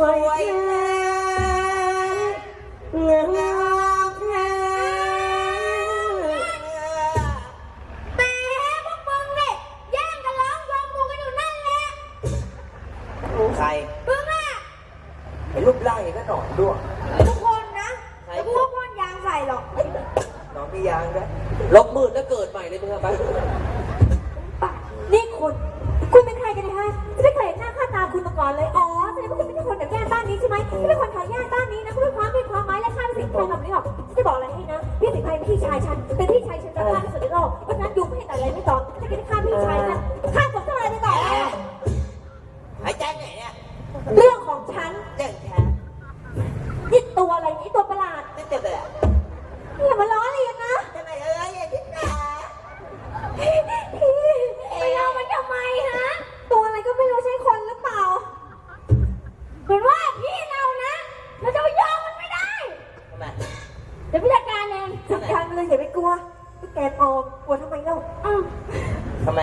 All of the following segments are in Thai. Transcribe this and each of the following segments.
วอ้พวกมึงนี่แย่งกันร้องยอมกูกันอยู่นั่นแหละใครมึงอะไอ้รูปไล่ก็หนอนด้วยทุกคนนะแต่กูว่พ่นางใส่หรอก หนอนมียางด้วยลบมืดแล้วเกิดใหม่เลยมึงเอาไป มายและค่าเป็นสิ่งครแบบนี้หรอกฉันจะบอกอะไรให้นะ พี่สิงห์ไพรเป็นพี่ชายฉัน เป็นพี่ชายฉันจะฆ่าที่สุดในโลกเพราะฉะนั้นยุงไม่ให้แต่อะไรไม่ตอบถ้าคิดจะฆ่าพี่ชายฉัน ลยอย่าไปกลัวพี่แกปลอมกลัวทำไมเล่าอ้าวทำไม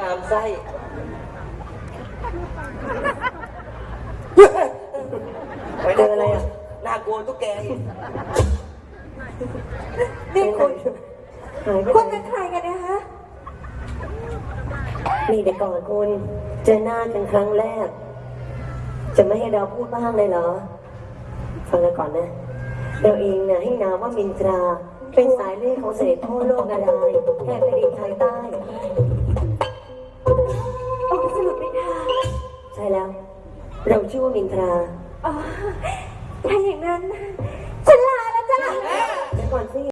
งามไส้เจออะไรอะน่ากลัวตุ๊กแกอีกนี่คุณหายไปคุณไหนเป็นใครกันเนี่ยฮะนี่แต่ก่อนคุณ เจอหน้ากันครั้งแรก จะไม่ให้เราพูดบ้างเลยเหรอ ฟังกันก่อนนะ เราเองนะให้นามว่ามินตรา เป็นสายเลือดของเสด็จพ่อโลกนาดายแห่งแผ่นดินไทยใต้ ช่แล้ว เราชื่อว่ามินตราอ๋อถ้าอย่างนั้น ฉันลาแล้วจ้ะ เดี๋ยวก่อนสิ